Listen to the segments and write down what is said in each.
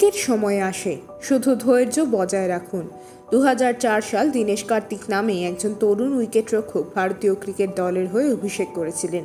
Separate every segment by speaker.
Speaker 1: Cricket সময় আসে। শুধু ধৈর্য বজায় রাখুন। দু হাজার চার সাল দীনেশ কার্তিক নামে একজন তরুণ উইকেটরক্ষক ভারতীয় ক্রিকেট দলের হয়ে অভিষেক করেছিলেন।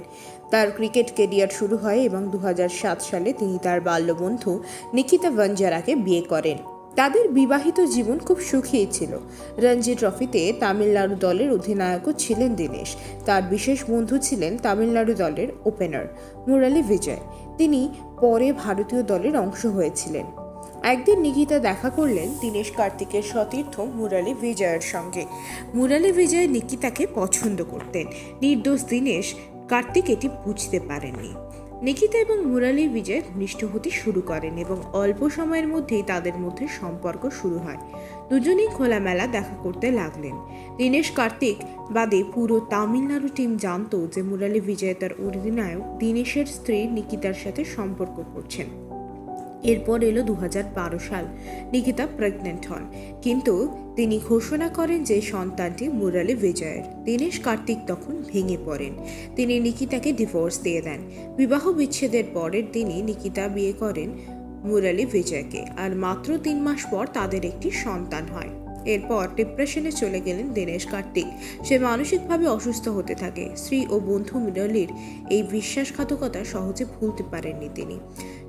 Speaker 1: তার ক্রিকেট কেরিয়ার শুরু হয় এবং দু হাজার সাত সালে তিনি তার বাল্যবন্ধু নিকিতা ভঞ্জারাকে বিয়ে করেন। তাদের বিবাহিত জীবন খুব সুখী ছিল। রঞ্জি ট্রফিতে তামিলনাড়ু দলের অধিনায়কও ছিলেন দীনেশ। তার বিশেষ বন্ধু ছিলেন তামিলনাড়ু দলের ওপেনার মুরালি বিজয়। তিনি পরে ভারতীয় দলের অংশ হয়েছিলেন। একদিন নিকিতা দেখা করলেন দীনেশ কার্তিকের সতীর্থ মুরালি বিজয়ের সঙ্গে। মুরালি বিজয় নিকিতাকে পছন্দ করতেন। নির্দোষ দীনেশ কার্তিক এটি বুঝতে পারেননি। নিকিতা এবং মুরালি বিজয় ঘনিষ্ঠ হতে শুরু করেন এবং অল্প সময়ের মধ্যেই তাদের মধ্যে সম্পর্ক শুরু হয়। দুজনেই খোলামেলা দেখা করতে লাগলেন। দীনেশ কার্তিক বাদে পুরো তামিলনাড়ু টিম জানত যে মুরালি বিজয় তার অধিনায়ক দীনেশের স্ত্রী নিকিতার সাথে সম্পর্ক করছেন। এরপর এলো দু হাজার বারো সাল। নিকিতা প্রেগনেন্ট হন। কিন্তু তিনি ঘোষণা করেন যে সন্তানটি মুরালি বিজয়ের। দীনেশ কার্তিক তখন ভেঙে পড়েন। তিনি নিকিতাকে ডিভোর্স দিয়ে দেন। বিবাহ বিচ্ছেদের পরের দিনই নিকিতা বিয়ে করেন মুরালি বিজয়কে। আর মাত্র তিন মাস পর তাদের একটি সন্তান হয়। এরপর ডিপ্রেশনে চলে গেলেন দীনেশ কার্তিক। সে মানসিকভাবে অসুস্থ হতে থাকে। স্ত্রী ও বন্ধু মুরালির এই বিশ্বাসঘাতকতা সহজে ভুলতে পারেননি তিনি।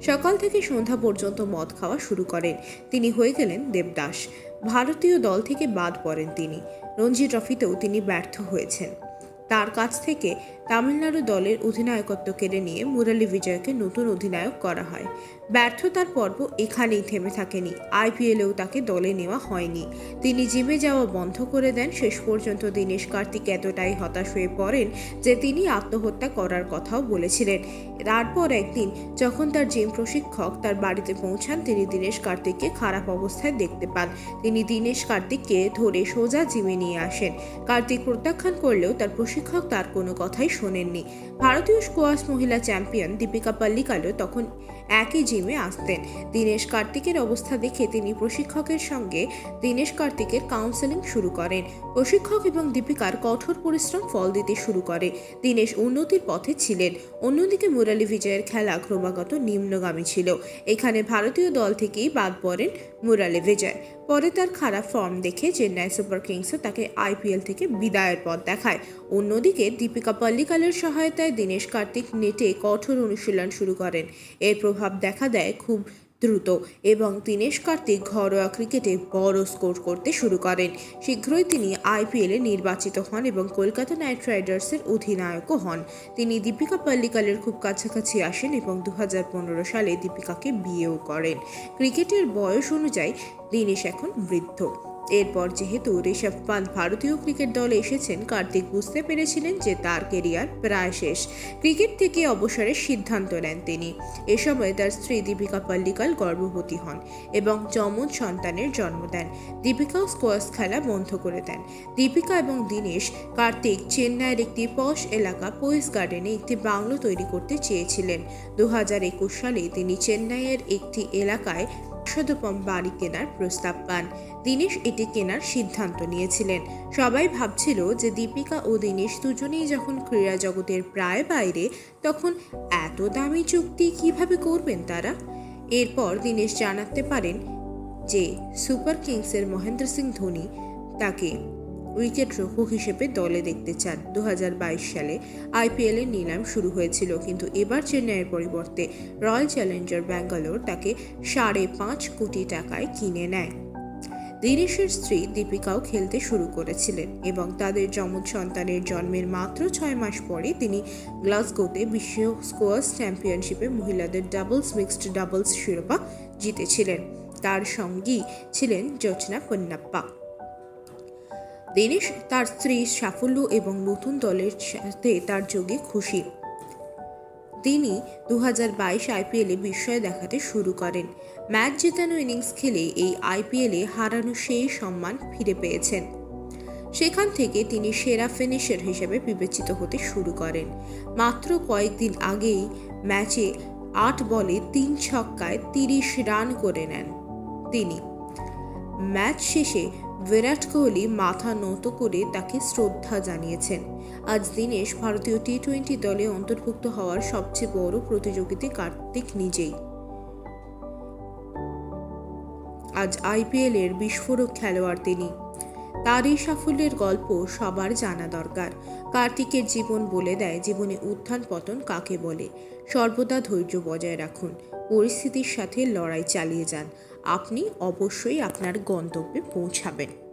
Speaker 1: সকাল থেকে সন্ধ্যা পর্যন্ত মদ খাওয়া শুরু করেন। তিনি হয়ে গেলেন দেবদাস। ভারতীয় দল থেকে বাদ পড়েন তিনি। রঞ্জি ট্রফিতেও তিনি ব্যর্থ হয়েছেন। তার কাছ থেকে তামিলনাড়ু দলের অধিনায়কত্ব কেড়ে নিয়ে মুরালি বিজয়কে নতুন অধিনায়ক করা হয়। ব্যর্থতার পর্ব এখানেই থেমে থাকেনি। আইপিএলেও তাকে দলে নেওয়া হয়নি। তিনি জিমে যাওয়া বন্ধ করে দেন। শেষ পর্যন্ত দীনেশ কার্তিক এতটাই হতাশ হয়ে পড়েন যে তিনি আত্মহত্যা করার কথাও বলেছিলেন। তারপর একদিন যখন তার জিম প্রশিক্ষক তার বাড়িতে পৌঁছান, তিনি দীনেশ কার্তিককে খারাপ অবস্থায় দেখতে পান। তিনি দীনেশ কার্তিককে ধরে সোজা জিমে নিয়ে আসেন। কার্তিক প্রত্যাখ্যান করলেও তার প্রশিক্ষক তার কোনো কথাই শোনেননি। ভারতীয় স্কোয়াশ মহিলা চ্যাম্পিয়ন দীপিকা পাল্লিকালও তখন একই জিমে আসতেন। দীনেশ কার্তিকের অবস্থা দেখে তিনি প্রশিক্ষকের সঙ্গে দীনেশ কার্তিকের কাউন্সেলিং শুরু করেন। প্রশিক্ষক এবং দীপিকার কঠোর পরিশ্রম ফল দিতে শুরু করে। দীনেশ উন্নতির পথে ছিলেন। অন্যদিকে মুরালি বিজয়ের খেলা ক্রমাগত নিম্নগামী ছিল। এখানে ভারতীয় দল থেকেই বাদ পড়েন মুরালি বিজয়। পরে তার খারাপ ফর্ম দেখে চেন্নাই সুপার কিংসও তাকে আইপিএল থেকে বিদায়ের পথ দেখায়। অন্যদিকে দীপিকা পল্লিকালের সহায়তায় দীনেশ কার্তিক নেটে কঠোর অনুশীলন শুরু করেন। এর প্রভাব দেখা দেয় খুব দ্রুত এবং দীনেশ কার্তিক ঘরোয়া ক্রিকেটে বড় স্কোর করতে শুরু করেন। শীঘ্রই তিনি আইপিএলে নির্বাচিত হন এবং কলকাতা নাইট রাইডার্সের অধিনায়কও হন। তিনি দীপিকা পাল্লিকালের খুব কাছাকাছি আসেন এবং দু হাজার পনেরো সালে দীপিকাকে বিয়েও করেন। ক্রিকেটের বয়স অনুযায়ী দীনেশ এখন বৃদ্ধ। এরপর যেহেতু ঋষভ পান্ত ভারতীয় ক্রিকেট দলে এসেছেন, কার্তিক বুঝতে পেরেছিলেন যে তার কেরিয়ার প্রায় শেষ। ক্রিকেট থেকে অবসরের সিদ্ধান্ত নেন তিনি। এ সময় তার স্ত্রী দীপিকা পাল্লিকাল গর্ভবতী হন এবং যমজ সন্তানের জন্ম দেন। দীপিকাও স্কোয়াশ খেলা বন্ধ করে দেন। দীপিকা এবং দীনেশ কার্তিক চেন্নাইয়ের একটি পশ এলাকা পোয়েস গার্ডেনে একটি বাংলো তৈরি করতে চেয়েছিলেন। দু হাজার একুশ সালে তিনি চেন্নাইয়ের একটি এলাকায় শতপম বাড়ি কেনার প্রস্তাব পান। দীনেশ এটি কেনার সিদ্ধান্ত নিয়েছিলেন। সবাই ভাবছিল যে দীপিকা ও দীনেশ দুজনেই যখন ক্রীড়া জগতের প্রায় বাইরে, তখন এত দামি চুক্তি কীভাবে করবেন তারা? এরপর দীনেশ জানাতে পারেন যে, সুপার কিংসের মহেন্দ্র সিং ধোনি তাকে উইকেট রক্ষক হিসেবে দলে দেখতে চান। দু হাজার বাইশ সালে আইপিএল এর নিলাম শুরু হয়েছিল, কিন্তু এবার চেন্নাইয়ের পরিবর্তে রয়্যাল চ্যালেঞ্জার ব্যাঙ্গালোর তাকে সাড়ে পাঁচ কোটি টাকায় কিনে নেয়। দীনেশের স্ত্রী দীপিকাও খেলতে শুরু করেছিলেন এবং তাদের যমজ সন্তানের জন্মের মাত্র ছয় মাস পরে তিনি গ্লাসগোতে বিশ্ব স্কোয়াশ চ্যাম্পিয়নশিপে মহিলাদের ডাবলস মিক্সড ডাবলস শিরোপা জিতেছিলেন। তার সঙ্গী ছিলেন জোচনা পন্নাপ্পা। দীনেশ তার স্ত্রীর সাফল্য এবং নতুন দলের সাথে তার যোগে খুশি। তিনি দু বাইশ আইপিএলে বিস্ময় দেখাতে শুরু করেন। ম্যাচ জেতানো ইনিংস খেলে এই আইপিএলে হারানো সেই সম্মান ফিরে পেয়েছেন। সেখান থেকে তিনি সেরা ফিনিশার হিসেবে বিবেচিত হতে শুরু করেন। মাত্র কয়েকদিন আগেই ম্যাচে আট বলে তিন ছক্কায় তিরিশ রান করে নেন তিনি। ম্যাচ শেষে বিরাট কোহলি মাথা নত করে তাকে শ্রদ্ধা জানিয়েছেন। আজ দীনেশ ভারতীয় টি টোয়েন্টি দলে অন্তর্ভুক্ত হওয়ার সবচেয়ে বড় প্রতিযোগিতা কার্তিক নিজেই। আজ আইপিএলের বিস্ফোরক খেলোয়াড় তিনি। তারই সাফল্যের গল্প সবার জানা দরকার। কার্তিকের জীবন বলে দেয়, জীবনে উত্থান পতন কাকে বলে? সর্বদা ধৈর্য বজায় রাখুন। পরিস্থিতির সাথে লড়াই চালিয়ে যান। আপনি অবশ্যই আপনার গন্তব্যে পৌঁছাবেন।